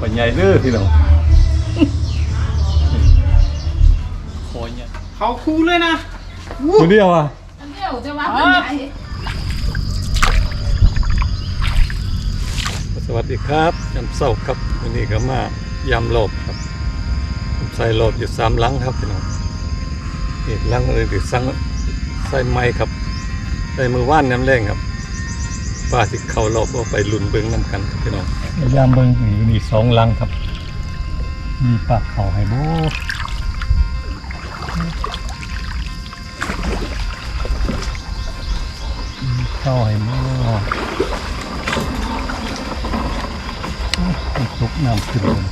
ปใหญ่เด้อพี่น้องโคอยเนี่ยเขาคู่เลยนะตัวเดียวอะอันเดียวจะว่ามันใหญ่สวัสดีครับยำเศร้าครับวันนี้ก็มายำโลบครับผมใส่โลบอยู่สามลังครับพี่น้องนี่ลังเลยถือสั่งใส่ไม้ครับใส่มือว่านน้ำแรงครับปลาสิเขารอบเอาไปลุนเบิ้งน้ำกันครับพี่น้อง ยามเบิ้งอยู่นี่สองลังครับ มีปลาเขาให้โบมีเข้าให้โบทุกน้ำขึ้นเลย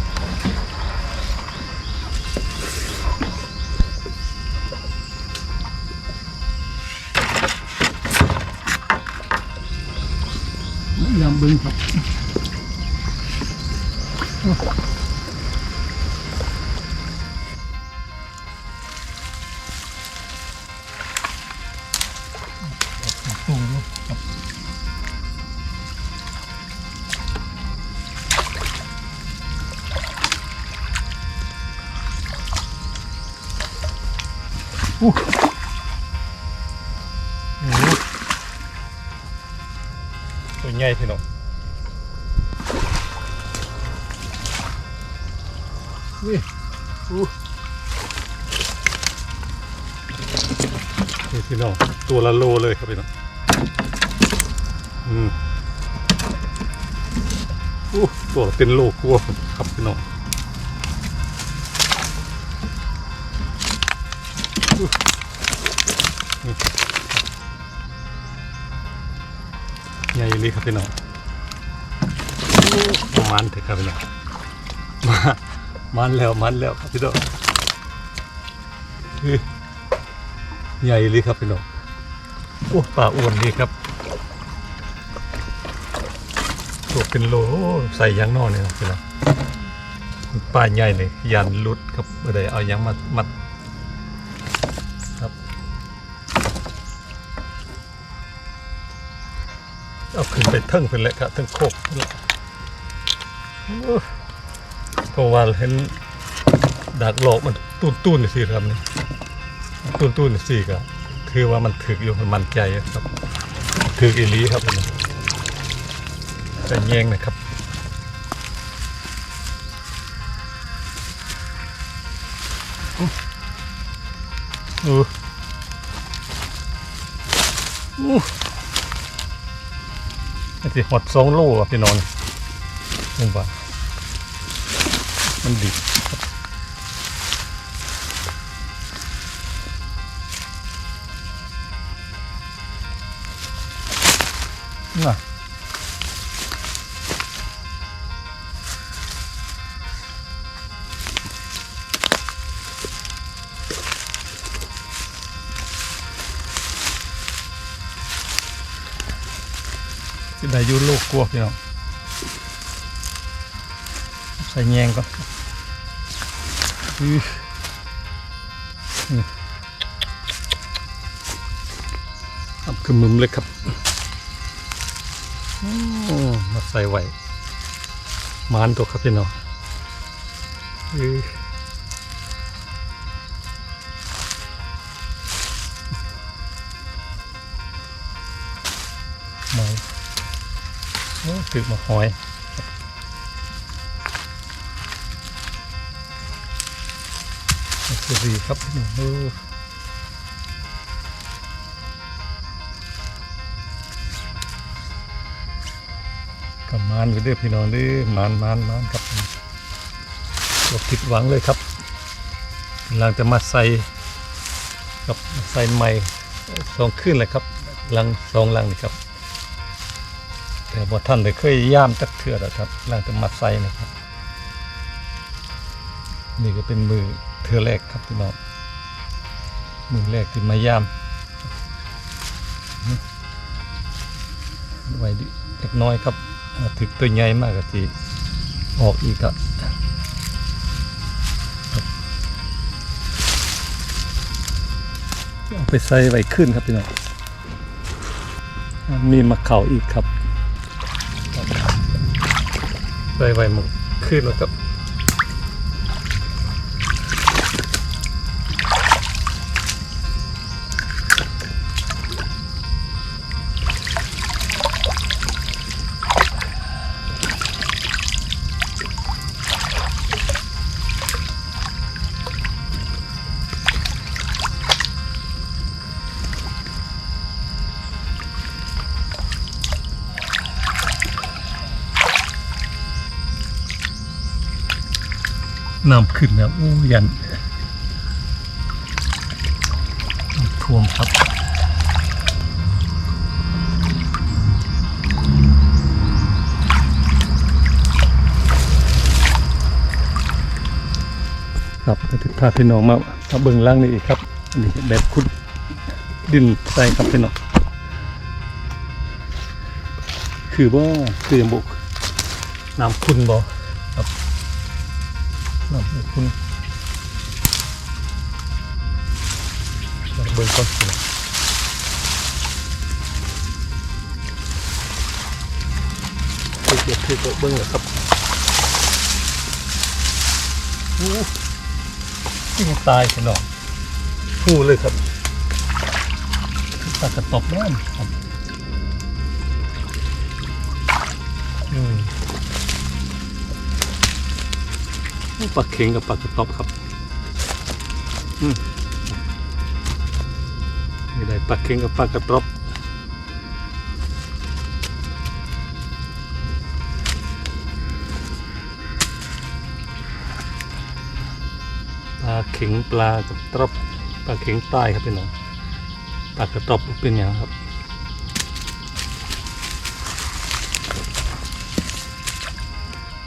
ยามบึงครับสูงครับ อู้หูตัวใหญ่พี่น้อง นี่อู้นี่พี่น้องตัวละโลเลยครับพี่น้องอืมอู้ตัวเป็นโลกลัวครับพี่น้องใหญ่เลยครับพี่น้องมันเถอะครับพี่น้องมา มันแล้วมันแล้วครับพี่น้องใหญ่เลยครับพี่น้องโอ้ปลาอ้วนดีครับตัวเป็นโลใส่ยางนอกเนี่ยพี่น้องปลาใหญ่เลยยันลุดครับเมื่อใดเอายางมัดมัดครับเอาขึ้นไปเทิงเป็นแหละครับเทิงโคกโอ้ เพราะว่าเห็นดักหลอกมันตุ้นตุ้นสิครับนี่ตุ้นตุ้นสิก็คือว่ามันถึกอยู่มันมั่นใจครับ ถึกอีลีครับนี่แต่แยงนะครับโอ้โอ้ไอ้ที่หดสองโลอะพี่นองนึงว่า มันดีครับน่ะสิได้อยูลูกกลัวพี่น้อง ใส่แยงก่อนอื้อนี่ทำคือมึมเลยครับอมาใส่ไหวมานตัวครับพี่น้องอื้อมาโอ้ถือมาหอย สุรีครับโอ้กับมานอยู่เด้อพี่น้องเด้อมานมานมานครับเราผิดหวังเลยครับกำลังจะมาใส่กับใส่ใหม่สองขึ้นเลยครับลังสองลังนี่ครับ แต่ว่ท่านได้เคยย่ามจักเถื่อแล้วครับลังจะมาใส่นะครับ นี่ก็เป็นมือ เธอแรกครับพี่น้องมือแรกที่มายามไว้ดิเล็กน้อยครับถึกตัวใหญ่มากก็สิออกอีกครับเอาไปใส่ไว้ขึ้นครับพี่น้องมีมะเข่าอีกครับใส่ไว้หมกขึ้นแล้วครับ น้ำขึ้นครับโอ้ยันท่วมครับครับก็จะพาพี่น้องมามาเบิ่งล่างนี่อีกครับนนี้แบบขุดดินใส่ครับพี่น้องคือว่าคือยังบกน้ำคุณบ่ น้ำคุณเบิ่งก่อนสิเดี๋ยวคือเบิ่งเลยครับโอ้ที่ตายพี่น้องพูเลยครับตากระตบแน่นครับอืม ปลาเข็งกับปลากระต๊อบครับอืมนี่ได้ปลาเข็งกับปลากระต๊อบปลาเข็งปลากระต๊อบปลาเข็งใต้ครับพี่น้องปลากระต๊อบเป็นอย่างครับ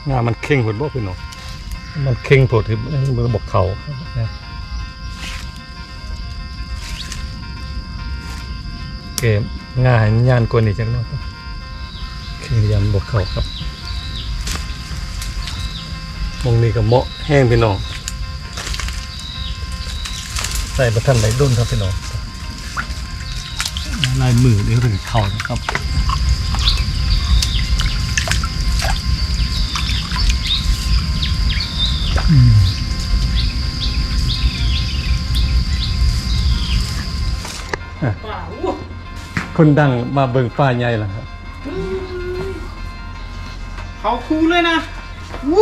งานมันเข่งหมดบ่พี่น้อง มันเข่งโผดที่มือบอกเขานะเกมง่ายยานกว่านี้จังเนาะเข่งยันบกเขาครับมองนี้ก็เหมาะแห้งพี่น้องใส่ประทันไหลด้นครับพี่น้องลายมือเดี๋ยวถึงเข่านะครับ คนดังมาเบิ่งป้าใหญ่แล้วครับเขาคูเลยนะ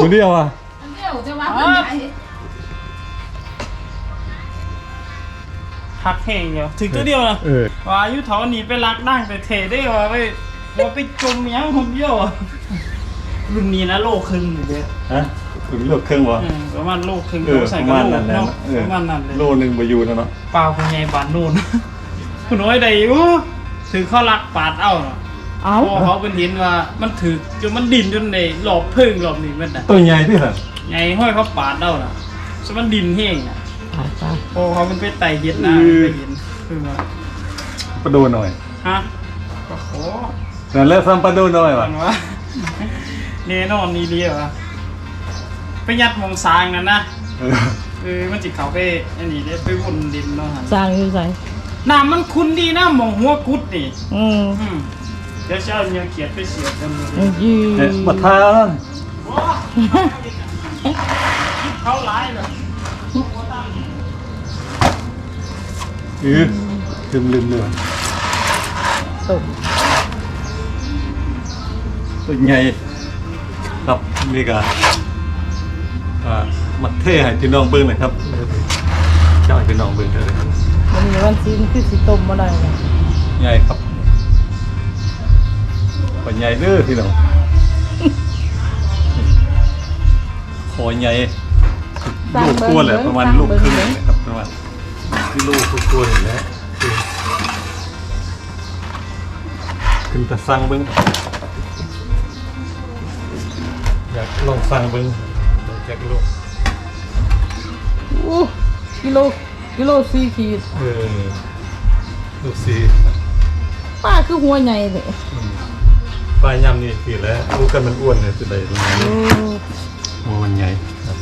คนเดียวอะอันเดียวจะว่าเป็นไงหักแห้งเดียวถึงตัวเดียวนะเออว่าอายุเท่านี้ไปรักนั่งไปเทได้ว่าไปว่าไปจมยังคนเดียวอะรุ่นนี้นะโลครึ่งอยู่เด้อฮะถึงโลเครื่องวะเออประมาณโลครึ่งเออใส่ประกระมาณโหลนั้นแหละกเนาะเออประมาณนั้นเลยโลหนึ่งบายูนะเนาะเปล่าคุณยายบานนู่นคุณน้อยใดโอ้ ถือเข้ารักปาดเอาเนาะเอาพอเขาเป็นเห็นว่ามันถือจนมันดิ่นจนในหลอบพึ่งหลอบนี่มันน่ะตัวใหญ่ที่สุดไงห้อยเขาปาดเอาน่ะจนมันดิ่นแห้งอะพอเขาเป็นไปไต่เห็ดนะมันไปเห็นคือว่าปลาโดูหน่อยฮะก็โหนั่นแหละซ้ำปลาโดูหน่อยมัว่ะนว่าแน่นอนนี่เดียวอะไปยัดหมองสร้างนั่นนะเออ เออมันจิเขาไปอันนี้ได้ไปวนดินเนาะฮะสร้างอยู่ไส น้ำมันคุ้นดีนะหมองหัวกุดนี่อืมอืมเดี๋ยวจะเอาเนื้อเขียดไปเสียบกันเลยอืมยืเอ๊ะนมาทานว้าเขาหลายเลยเออลืมลืมเลยตกตัวใหญ่ครับนี่ก็อ่ามาเท่ให้พี่น้องเบิ่งหน่อยครับเจ้าให้พี่น้องเบิ่งเถอะ มันมีวันซีนคือสิต้มบ่ได้นะใหญ่ครับปลาใหญ่เด้อพี่น้องคอใหญ่ลูกกลัวแหละประมาณลูกครึ่งนะครับประมาณที่ลูกกลัวๆเห็นแล้วขึ้นแต่สั่งเบิ้งอยากลองสั่งเบิ้งอยากลูกอู้กิโล กิโลสี่ขีดเออลูกสีป้าคือหัวใหญ่เลยอืมปลายำนี่สีแล้วลูกกันมันอ้วนเลยสุดเลยโอ้หัวมันใหญ่ครับ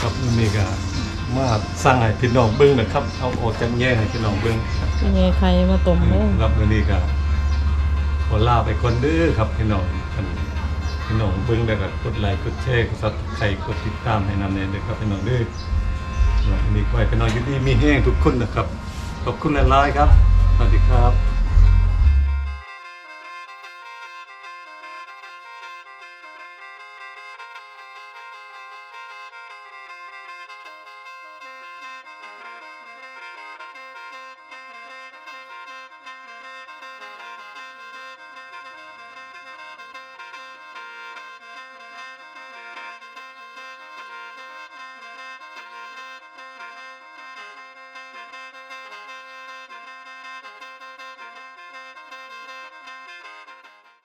ครับนี่ก็มาสั่งให้พี่น้องเบิ้งนะครับ เอาออกจากแย่ให้พี่น้องเบิ้งครับ เป็นไงใครมาต้มเลย รับวันนี้ก็ขอลาไปคนเด้อครับพี่น้องกัน พี่น้องเบิ่งแล้วก็กดไลค์กดแชร์กดซับใครกดติดตามให้นำเนี่ยด้วยครับพี่น้องเด้อวันนี้ก็ให้พี่น้องอยู่ดีมีแห้งทุกคนนะครับขอบคุณหลายๆครับสวัสดีครับ